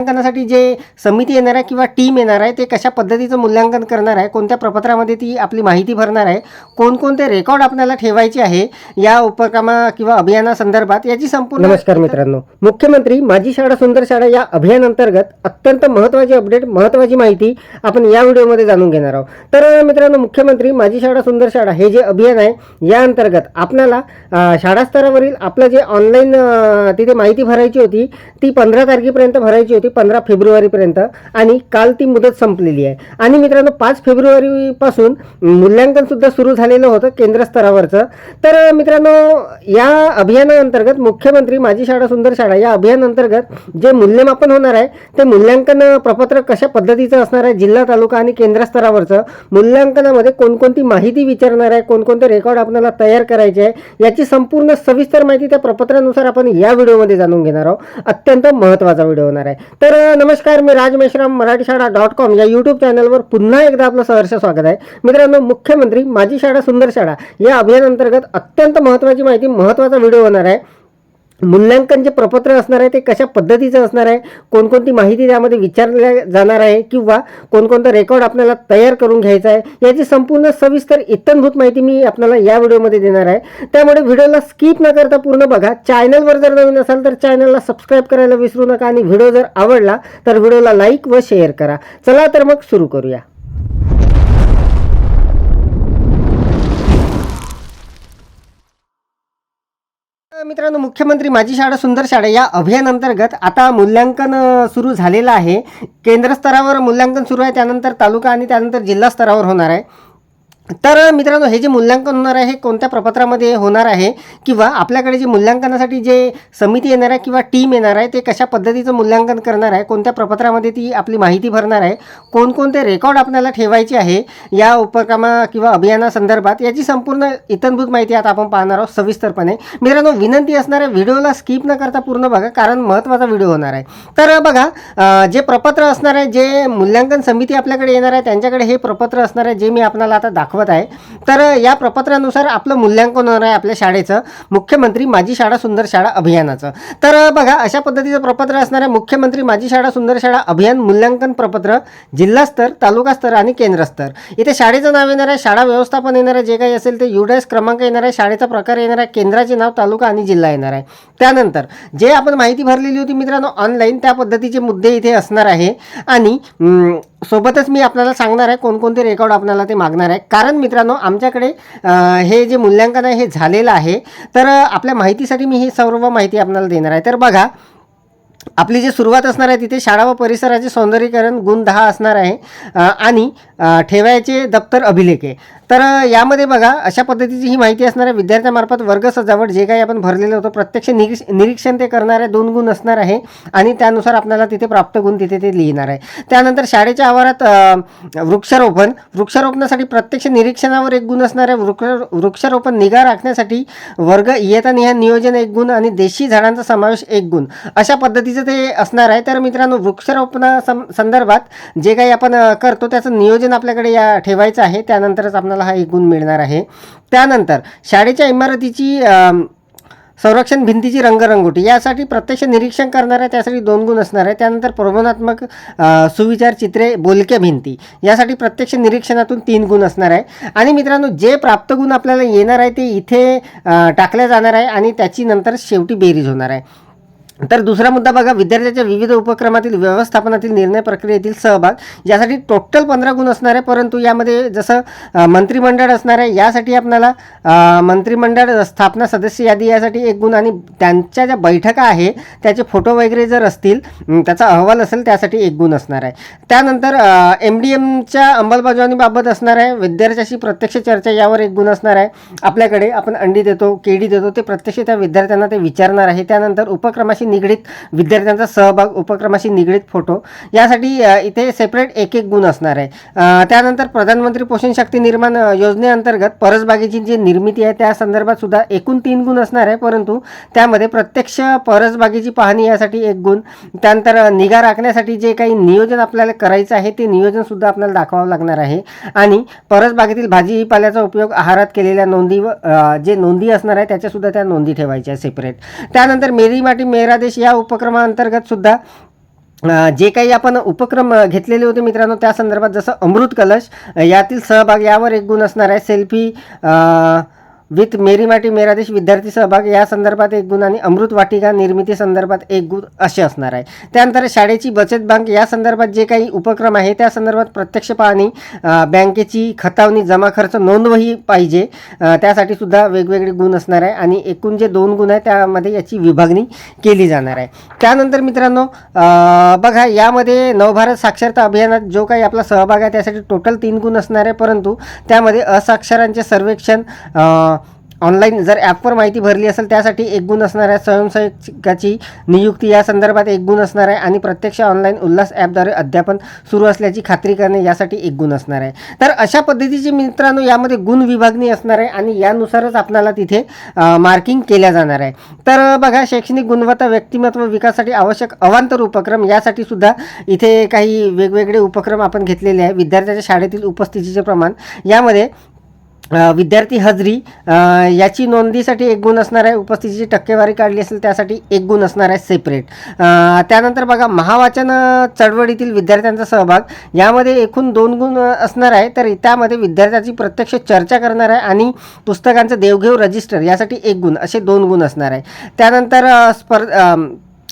मूल्यांकनासाठी जे समिती येणार आहे किंवा टीम येणार आहे ते कशा पद्धतीचं मूल्यांकन करणार आहे कोणत्या प्रपत्रामध्ये ती आपली माहिती भरणार आहे कोणकोणते रेकॉर्ड आपल्याला ठेवायचे आहे या उपक्रमा किंवा अभियानासंदर्भात याची संपूर्ण नमस्कार मित्रांनो. मुख्यमंत्री माझी शाळा सुंदर शाळा या अभियानांतर्गत अत्यंत महत्त्वाची अपडेट महत्त्वाची माहिती आपण या व्हिडिओमध्ये जाणून घेणार आहोत. तर मित्रांनो मुख्यमंत्री माझी शाळा सुंदर शाळा हे जे अभियान आहे या अंतर्गत आपल्याला शाळास्तरावरील शाळा स्तरावरील आपलं जे ऑनलाईन तिथे माहिती भरायची होती ती पंधरा तारखेपर्यंत भरायची होती. पंधरा फेब्रुवारीपर्यंत आणि काल ती मुदत संपलेली आहे. आणि मित्रांनो पाच फेब्रुवारीपासून मूल्यांकनसुद्धा सुरू झालेलं होतं केंद्र स्तरावरचं. तर मित्रांनो या अभियानाअंतर्गत मुख्यमंत्री माझी शाळा सुंदर शाळा या अभियानाअंतर्गत जे मूल्यमापन होणार आहे ते मूल्यांकन प्रपत्र कशा पद्धतीचं असणार आहे जिल्हा तालुका आणि केंद्र स्तरावरचं मूल्यांकनामध्ये कोणकोणती माहिती विचारणार आहे कोणकोणते रेकॉर्ड आपल्याला तयार करायचे आहे याची संपूर्ण सविस्तर माहिती त्या प्रपत्रानुसार आपण या व्हिडिओमध्ये जाणून घेणार आहोत. अत्यंत महत्त्वाचा व्हिडिओ होणार आहे. तर नमस्कार मी राज मेश्राम मराठी शाळा डॉट कॉम या यूट्यूब चॅनलवर पुन्हा एकदा आपलं सहर्ष स्वागत आहे. मित्रांनो मुख्यमंत्री माझी शाळा सुंदर शाळा या अभियानांतर्गत अत्यंत महत्त्वाची माहिती महत्त्वाचा व्हिडिओ होणार आहे. मूल्यांकन जे प्रपत्र असणार आहे ते कशा पद्धतीचं असणार आहे कोणकोणती माहिती त्यामध्ये विचारल्या जाणार आहे किंवा कोणकोणतं रेकॉर्ड आपल्याला तयार करून घ्यायचं आहे याची संपूर्ण सविस्तर इत्तनभूत माहिती मी आपल्याला या व्हिडिओमध्ये देणार आहे. त्यामुळे व्हिडिओला स्किप न करता पूर्ण बघा. चॅनलवर जर नवीन असाल तर चॅनलला सबस्क्राईब करायला विसरू नका आणि व्हिडिओ जर आवडला तर व्हिडिओला लाईक व शेअर करा. चला तर मग सुरू करूया. मित्रांनो मुख्यमंत्री माझी शाळा सुंदर शाळा या अभियानांतर्गत आता मूल्यांकन सुरू झालेलं आहे. केंद्र स्तरावर मूल्यांकन सुरू आहे त्यानंतर तालुका आणि त्यानंतर जिल्हा स्तरावर होणार आहे. तर मित्रांनो हे जे मूल्यांकन होणार आहे हे कोणत्या प्रपत्रामध्ये होणार आहे किंवा आपल्याकडे जे मूल्यांकनासाठी जे समिती येणार आहे किंवा टीम येणार आहे ते कशा पद्धतीचं मूल्यांकन करणार आहे कोणत्या प्रपत्रामध्ये ती आपली माहिती भरणार आहे कोणकोणते रेकॉर्ड आपल्याला ठेवायचे आहे या उपक्रमा किंवा अभियानासंदर्भात याची संपूर्ण इतंभूत माहिती आता आपण पाहणार आहोत सविस्तरपणे. मित्रांनो विनंती असणार आहे व्हिडिओला स्किप न करता पूर्ण बघा कारण महत्त्वाचा व्हिडिओ होणार आहे. तर बघा जे प्रपत्र असणार आहे जे मूल्यांकन समिती आपल्याकडे येणार आहे त्यांच्याकडे हे प्रपत्र असणार आहे जे मी आपल्याला आता दाखवत आहे. तर या प्रपत्रानुसार आपलं मूल्यांकन होणार आहे आपल्या शाळेचं. मुख्यमंत्री माझी शाळा सुंदर शाळा अभियानाचं. तर बघा अशा पद्धतीचं प्रपत्र असणार आहे मुख्यमंत्री माझी शाळा सुंदर शाळा अभियान मूल्यांकन प्रपत्र जिल्हास्तर तालुकास्तर तालुका स्तर आणि केंद्र स्तर. इथे शाळेचं नाव येणार आहे शाळा व्यवस्थापन येणार आहे जे काही असेल ते युडायस क्रमांक येणार आहे शाळेचा प्रकार येणार आहे केंद्राचे नाव तालुका आणि जिल्हा येणार आहे. त्यानंतर जे आपण माहिती भरलेली होती मित्रांनो ऑनलाईन त्या पद्धतीचे मुद्दे इथे असणार आहे. आणि सोबतच मी आपल्याला सांगणार आहे कोणकोणते रेकॉर्ड आपल्याला ते मागणार आहे. कारण मित्रांनो आमच्याकडे हे जे मूल्यांकन आहे हे झालेलं आहे. तर आपल्या माहितीसाठी मी ही सर्व माहिती आपल्याला देणार आहे. तर बघा आपली जी सुरुवात असणार आहे तिथे शाळा व परिसराचे सौंदर्यीकरण गुण दहा असणार आहे. आणि ठेवायचे दप्तर अभिलेख आहे. तर यामध्ये बघा अशा पद्धतीची ही माहिती असणार आहे वर्ग सजावट जे काही आपण भरलेलं होतं प्रत्यक्ष निरीक्ष निरीक्षण ते करणारे दोन गुण असणार आहे आणि त्यानुसार आपल्याला तिथे प्राप्त गुण तिथे ते लिहिणार आहे. त्यानंतर शाळेच्या आवारात वृक्षारोपण. वृक्षारोपणासाठी प्रत्यक्ष निरीक्षणावर एक गुण असणार आहे. वृक्ष वृक्षारोपण निगा राखण्यासाठी वर्ग इयता निहा नियोजन एक गुण आणि देशी झाडांचा समावेश एक गुण. अशा पद्धतीचं ते असणार आहे. तर मित्रांनो वृक्षारोपणा सं संदर्भात जे काही आपण करतो त्याचं नियोजन आपल्याकडे या ठेवायचं आहे. त्यानंतरच आपल्याला हा एक गुण मिळणार आहे. त्यानंतर शाळेच्या इमारतीची संरक्षण भिंतीची रंगरंगोटी. यासाठी प्रत्यक्ष निरीक्षण करणार आहे त्यासाठी दोन गुण असणार आहे त्यानंतर प्रबोधनात्मक सुविचार चित्रे बोलक्या भिंती. यासाठी प्रत्यक्ष निरीक्षणातून तीन गुण असणार आहे. आणि मित्रांनो जे प्राप्त गुण आपल्याला येणार आहे ते इथे टाकल्या जाणार आहे आणि त्याची नंतर शेवटी बेरीज होणार आहे. तर दुसरा मुद्दा बघा विद्यार्थ्याच्या विविध उपक्रमातील व्यवस्थापनातील निर्णय प्रक्रियेतील सहभाग यासाठी टोटल पंधरा गुण असणार आहे परंतु यामध्ये जसं मंत्रिमंडळ असणार आहे यासाठी आपल्याला मंत्रिमंडळ स्थापना सदस्य यादी यासाठी एक गुण आणि त्यांच्या ज्या बैठका आहे त्याचे फोटो वगैरे जर असतील त्याचा अहवाल असेल त्यासाठी एक गुण असणार आहे. त्यानंतर एम डी एमच्या अंमलबजावणीबाबत असणार आहे विद्यार्थ्याशी प्रत्यक्ष चर्चा यावर एक गुण असणार आहे. आपल्याकडे आपण अंडी देतो केडी देतो ते प्रत्यक्ष त्या विद्यार्थ्यांना ते विचारणार आहे. त्यानंतर उपक्रमाशी निगडीत विद्यार्थ्यांचा सहभाग उपक्रमाशी निगडीत फोटो यासाठी इथे सेपरेट एक एक गुण असणार आहे. त्यानंतर प्रधानमंत्री पोषण शक्ती निर्माण योजनेअंतर्गत परसबागेची जी निर्मिती आहे त्या संदर्भात सुद्धा एकूण तीन गुण असणार आहे. परंतु त्यामध्ये प्रत्यक्ष परसबागेची पाहणी यासाठी एक गुण त्यानंतर निगा राखण्यासाठी जे काही नियोजन आपल्याला करायचं आहे ते नियोजन सुद्धा आपल्याला दाखवावं लागणार आहे. आणि परसबागेतील भाजीपाल्याचा उपयोग आहारात केलेल्या नोंदी व जे नोंदी असणार आहे त्याच्यासुद्धा त्या नोंदी ठेवायच्या सेपरेट त्यानंतर मेरी माटी मेरा देश या उपक्रमाअंतर्गत सुद्धा जे काही आपण उपक्रम घेतलेले होते मित्रांनो त्या संदर्भात जसं अमृत कलश यातील सहभाग यावर एक गुण असणार आहे. सेल्फी विथ मेरी माटी मेरा देश विद्यार्थी सहभाग या संदर्भात एक गुण आणि अमृत वाटिका निर्मिती संदर्भात एक गुण असे असणार आहे. त्यानंतर शाळेची बचत बँक या संदर्भात जे काही उपक्रम आहे त्या संदर्भात प्रत्यक्ष पाहणी बँकेची खतावणी जमा खर्च नोंदवही पाहिजे. त्यासाठी सुद्धा वेगवेगळे गुण असणार आहे आणि एकूण जे दोन गुण आहे त्यामध्ये याची विभागणी केली जाणार आहे. त्यानंतर मित्रांनो बघा यामध्ये नवभारत साक्षरता अभियानात जो काही आपला सहभाग आहे त्यासाठी टोटल तीन गुण असणार आहे परंतु त्यामध्ये असाक्षरांचे सर्वेक्षण ऑनलाईन जर ॲपवर माहिती भरली असेल त्यासाठी एक गुण असणार आहे स्वयंसेवकाची नियुक्ती. या संदर्भात एक गुण असणार आहे आणि प्रत्यक्ष ऑनलाईन उल्हास ॲपद्वारे अध्यापन सुरू असल्याची खात्री करणे यासाठी एक गुण असणार आहे. तर अशा पद्धतीचे मित्रांनो यामध्ये गुण विभागणी असणार आहे आणि यानुसारच आपल्याला तिथे मार्किंग केल्या जाणार आहे. तर बघा शैक्षणिक गुणवत्ता व्यक्तिमत्व विकासासाठी आवश्यक अवांतर उपक्रम यासाठी सुद्धा इथे काही वेगवेगळे उपक्रम आपण घेतलेले आहे विद्यार्थ्याच्या शाळेतील उपस्थितीचे प्रमाण. यामध्ये विद्यार्थी हजरी याची नोंदीसाठी एक गुण असणार आहे. उपस्थितीची टक्केवारी काढली असेल त्यासाठी एक गुण असणार आहे सेपरेट त्यानंतर बघा महावाचन चळवळीतील विद्यार्थ्यांचा सहभाग. यामध्ये एकूण दोन गुण असणार आहे तर त्यामध्ये विद्यार्थ्याची प्रत्यक्ष चर्चा करणार आहे आणि पुस्तकांचं देवघेव रजिस्टर यासाठी एक गुण असे दोन गुण असणार आहे. त्यानंतर स्पर्ध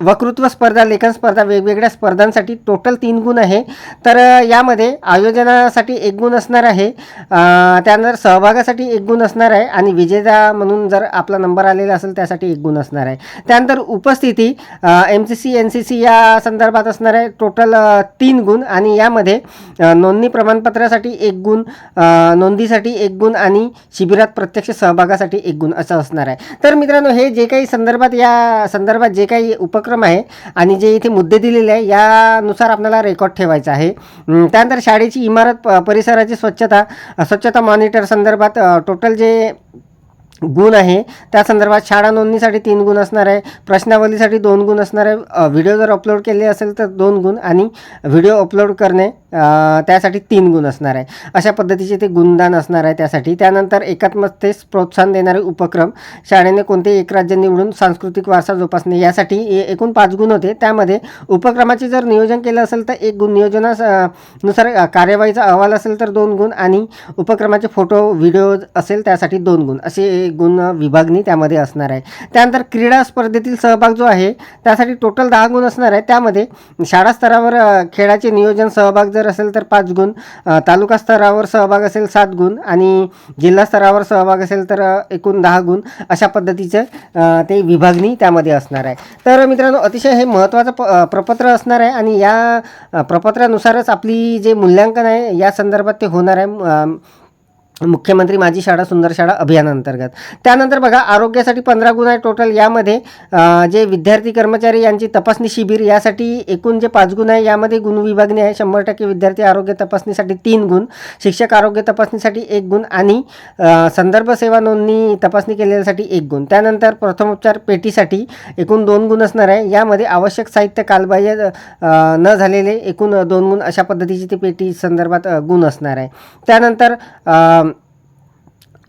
वक्तृत्व स्पर्धा लेखन स्पर्धा वेगवेगळ्या स्पर्धांसाठी टोटल तीन गुण आहे. तर यामध्ये आयोजनासाठी एक गुण असणार आहे. त्यानंतर सहभागासाठी एक गुण असणार आहे आणि विजेता म्हणून जर आपला नंबर आलेला असेल त्यासाठी एक गुण असणार आहे. त्यानंतर उपस्थिती M C C N C C या संदर्भात असणार आहे. टोटल तीन गुण आणि यामध्ये नोंदणी प्रमाणपत्रासाठी एक गुण नोंदीसाठी एक गुण आणि शिबिरात प्रत्यक्ष सहभागासाठी एक गुण असं असणार आहे. तर मित्रांनो हे जे काही संदर्भात या संदर्भात जे काही उपक्रम आहे आणि जे इथे मुद्दे दिलेले आहे यानुसार आपल्याला रेकॉर्ड ठेवायचा आहे. त्यानंतर शाळेची इमारत प- परिसराची स्वच्छता स्वच्छता मॉनिटर संदर्भात टोटल जे गुण आहे. त्या संदर्भात शाळा नोंदणीसाठी तीन गुण असणार आहे. प्रश्नावलीसाठी दोन गुण असणार आहे. व्हिडिओ जर अपलोड केले असेल तर दोन गुण आणि व्हिडिओ अपलोड करणे त्यासाठी तीन गुण असणार आहे. अशा पद्धतीचे ते गुणदान असणार आहे त्यासाठी. त्यानंतर एकात्मतेस प्रोत्साहन देणारे उपक्रम. शाळेने कोणते एक राज्य निवडून सांस्कृतिक वारसा जोपासणे यासाठी ए- एकूण पाच गुण होते. त्यामध्ये उपक्रमाचे जर नियोजन केलं असेल तर एक गुण. नियोजनासनुसार कार्यवाहीचा अहवाल असेल तर दोन गुण आणि उपक्रमाचे फोटो व्हिडिओ असेल त्यासाठी दोन गुण. असे गुण विभागणी त्यामध्ये असणार आहे. त्यानंतर क्रीडा स्पर्धेतील सहभाग जो आहे त्यासाठी टोटल दहा गुण असणार आहे त्यामध्ये शाळा स्तरावर खेळाचे नियोजन सहभाग जर असेल तर पाच गुण तालुका स्तरावर सहभाग असेल सात गुण आणि जिल्हा स्तरावर सहभाग असेल तर एकूण दहा गुण अशा पद्धतीचं ते विभागणी त्यामध्ये असणार आहे. तर मित्रांनो अतिशय हे महत्त्वाचं प प्रपत्र असणार आहे आणि या प्रपत्रानुसारच आपली जे मूल्यांकन आहे या संदर्भात ते होणार आहे. मुख्यमंत्री माझी शाळा सुंदर शाळा अभियानांतर्गत. त्यानंतर बघा आरोग्यासाठी पंधरा गुण आहे टोटल यामध्ये जे विद्यार्थी कर्मचारी यांची तपासणी शिबिर यासाठी एकूण जे पाच गुण आहे यामध्ये गुण विभागणी आहे. शंभर टक्के विद्यार्थी आरोग्य तपासणीसाठी तीन गुण शिक्षक आरोग्य तपासणीसाठी एक गुण आणि संदर्भ सेवा नोंदणी तपासणी केलेल्यासाठी एक गुण. त्यानंतर प्रथमोपचार पेटीसाठी एकूण दोन गुण असणार आहे. यामध्ये आवश्यक साहित्य कालबाह्य न झालेले एकूण दोन गुण अशा पद्धतीची ते पेटी संदर्भात गुण असणार आहे. त्यानंतर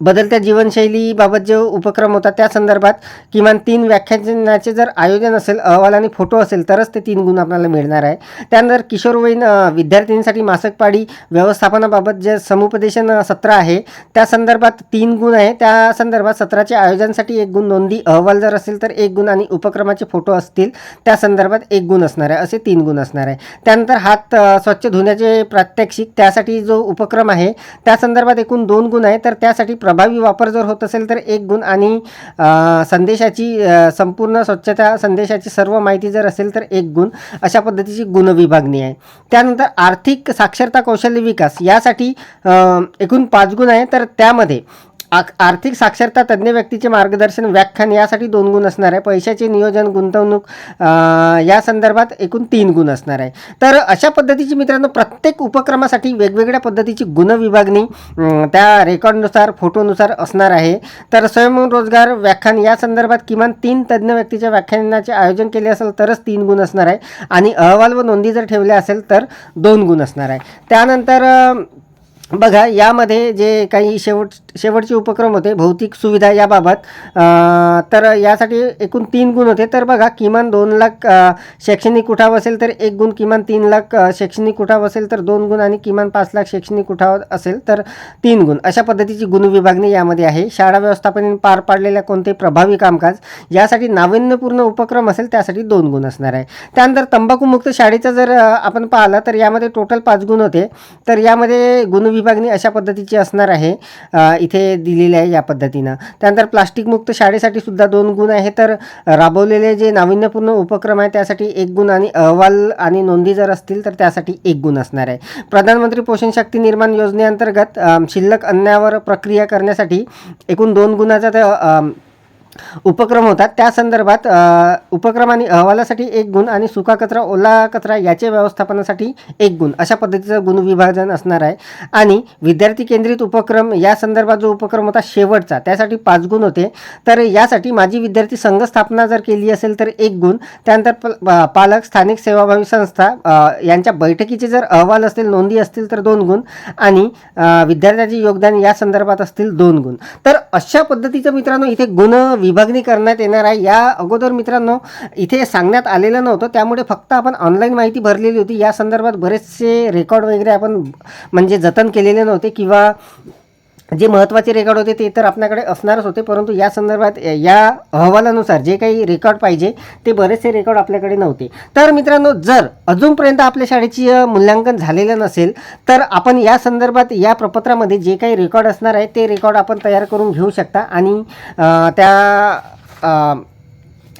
बदलत्या जीवनशैलीबाबत जे उपक्रम होता त्या संदर्भात किमान तीन व्याख्यानाचे जर आयोजन असेल अहवाल आणि फोटो असेल तरच ते तीन गुण आपल्याला मिळणार आहे. त्यानंतर किशोरवयीन विद्यार्थ्यांसाठी विद्यार्थिनींसाठी मासिक पाळी व्यवस्थापनाबाबत जे समुपदेशन सत्र आहे त्या संदर्भात तीन गुण आहे. त्या संदर्भात सत्राचे आयोजनासाठी एक गुण नोंदी अहवाल जर असेल तर एक गुण आणि उपक्रमाचे फोटो असतील त्या संदर्भात एक गुण असणार आहे. असे तीन गुण असणार आहे. त्यानंतर हात स्वच्छ धुण्याचे प्रात्यक्षिक त्यासाठी जो उपक्रम आहे त्या संदर्भात एकूण दोन गुण आहे. तर त्यासाठी प्रभावी वापर जर होत असेल तर एक गुण आणि संदेशाची संपूर्ण स्वच्छता संदेशाची सर्व माहिती जर असेल तर एक गुण अशा पद्धतीची गुणविभागणी आहे. त्यानंतर आर्थिक साक्षरता कौशल्य विकास यासाठी एकूण पाच गुण आहे. तर त्यामध्ये आर्थिक साक्षरता तज्ज्ञ व्यक्तीचे मार्गदर्शन व्याख्यान यासाठी दोन गुण असणार आहे. पैशाचे नियोजन गुंतवणूक या संदर्भात एकूण तीन गुण असणार आहे. तर अशा पद्धतीची मित्रांनो प्रत्येक उपक्रमासाठी वेगवेगळ्या पद्धतीची गुणविभागणी त्या रेकॉर्डनुसार फोटोनुसार असणार आहे. तर स्वयंरोजगार व्याख्यान या संदर्भात किमान तीन तज्ज्ञ व्यक्तीच्या व्याख्यानाचे आयोजन केले असेल तरच तीन गुण असणार आहे. आणि अहवाल व नोंदी जर ठेवल्या असेल तर दोन गुण असणार आहे. त्यानंतर बघा यामध्ये जे काही शेवट शेवटचे उपक्रम होते भौतिक सुविधा याबाबत तर यासाठी एकूण तीन गुण होते. तर बघा किमान दोन लाख शैक्षणिक उठाव असेल तर एक गुण किमान तीन लाख शैक्षणिक कुठाव असेल तर दोन गुण आणि किमान पाच लाख शैक्षणिक उठाव असेल तर तीन गुण. अशा पद्धतीची गुण विभागणी यामध्ये आहे. शाळा व्यवस्थापन पार पाडलेल्या कोणते प्रभावी कामकाज? यासाठी नाविन्यपूर्ण उपक्रम असेल त्यासाठी दोन गुण असणार आहे. त्यानंतर तंबाखूमुक्त शाळेचा जर आपण पाहिलं तर यामध्ये टोटल पाच गुण होते. तर यामध्ये विभागणी अशा पद्धतीची असणार आहे इथे दिलेली आहे या पद्धतीनं. त्यानंतर प्लास्टिकमुक्त शाळेसाठी सुद्धा दोन गुण आहे. तर राबवलेले जे नाविन्यपूर्ण उपक्रम आहे त्यासाठी एक गुण आणि अहवाल आणि नोंदी जर असतील तर त्यासाठी एक गुण असणार आहे. प्रधानमंत्री पोषण शक्ती निर्माण योजनेअंतर्गत शिल्लक अन्नावर प्रक्रिया करण्यासाठी एकूण दोन गुणाचा तर उपक्रम होतात. त्या संदर्भात उपक्रम आणि अहवालासाठी एक गुण आणि सुका कचरा ओला कचरा याचे व्यवस्थापनासाठी एक गुण. अशा पद्धतीचं गुण विभाजन असणार आहे. आणि विद्यार्थी केंद्रित उपक्रम या संदर्भात जो उपक्रम होता शेवटचा त्यासाठी पाच गुण होते. तर यासाठी माझी विद्यार्थी संघ स्थापना जर केली असेल तर एक गुण. त्यानंतर पालक स्थानिक सेवाभावी संस्था यांच्या बैठकीचे जर अहवाल असतील नोंदी असतील तर दोन गुण. आणि विद्यार्थ्यांचे विद्यार्थ्याचे योगदान या संदर्भात असतील दोन गुण. तर अशा पद्धतीचं मित्रांनो इथे गुण विभागणी करण्यात येणार आहे. या अगोदर मित्रांनो इथे सांगण्यात आलेलं नव्हतं. त्यामुळे फक्त आपण ऑनलाईन माहिती भरलेली होती. या संदर्भात बरेचसे रेकॉर्ड वगैरे आपण म्हणजे जतन केलेले नव्हते किंवा जे महत्त्वाचे रेकॉर्ड होते ते तर आपल्याकडे असणारच होते परंतु या संदर्भात या अहवालानुसार जे काही रेकॉर्ड पाहिजे ते बरेचसे रेकॉर्ड आपल्याकडे नव्हते. तर मित्रांनो जर अजूनपर्यंत आपल्या शाळेची मूल्यांकन झालेलं नसेल तर आपण या संदर्भात या प्रपत्रामध्ये जे काही रेकॉर्ड असणार आहे ते रेकॉर्ड आपण तयार करून घेऊ शकता आणि त्या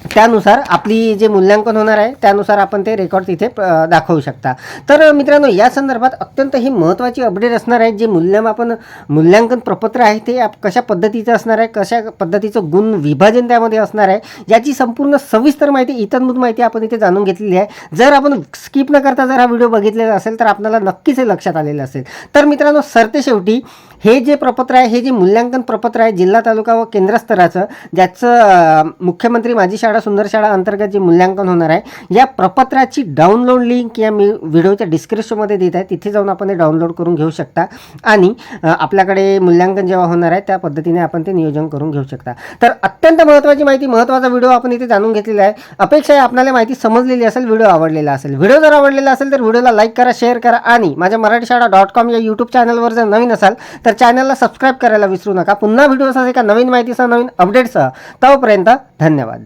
त्यानुसार आपली जे मूल्यांकन होणार आहे त्यानुसार आपण ते रेकॉर्ड तिथे दाखवू शकता. तर मित्रांनो या संदर्भात अत्यंत ही महत्त्वाची अपडेट असणार आहे जे मूल्यमापन मूल्यांकन प्रपत्र आहे ते आप- कशा पद्धतीचं असणार आहे कशा पद्धतीचं गुण विभाजन त्यामध्ये असणार आहे याची संपूर्ण सविस्तर माहिती इतरभूत माहिती आपण इथे जाणून घेतलेली आहे. जर आपण स्किप न करता जर हा व्हिडिओ बघितलेला असेल तर आपल्याला नक्कीच हे लक्षात आलेलं असेल. तर मित्रांनो सरते शेवटी हे जे प्रपत्र आहे हे जे मूल्यांकन प्रपत्र आहे जिल्हा तालुका व केंद्र स्तराचं ज्याचं मुख्यमंत्री माझी शाळा सुंदर शाळा अंतर्गत जे मूल्यांकन होणार आहे या प्रपत्राची डाउनलोड लिंक या मी व्हिडिओच्या डिस्क्रिप्शनमध्ये देत आहे. तिथे जाऊन आपण ते डाउनलोड करून घेऊ शकता. आणि आपल्याकडे मूल्यांकन जेव्हा होणार आहे त्या पद्धतीने आपण ते नियोजन करून घेऊ शकता. तर अत्यंत महत्त्वाची माहिती महत्त्वाचा व्हिडिओ आपण इथे जाणून घेतलेला आहे. अपेक्षा आहे आपल्याला माहिती समजलेली असेल व्हिडिओ आवडलेला असेल. व्हिडिओ जर आवडलेला असेल तर व्हिडिओला लाईक करा शेअर करा आणि माझ्या मराठी शाळा डॉट कॉम या यूट्यूब चॅनलवर जर नवीन असाल तर चॅनलला सबस्क्राईब करायला विसरू नका. पुन्हा व्हिडिओ एका नवीन माहितीसह नवीन अपडेटसह तोपर्यंत धन्यवाद.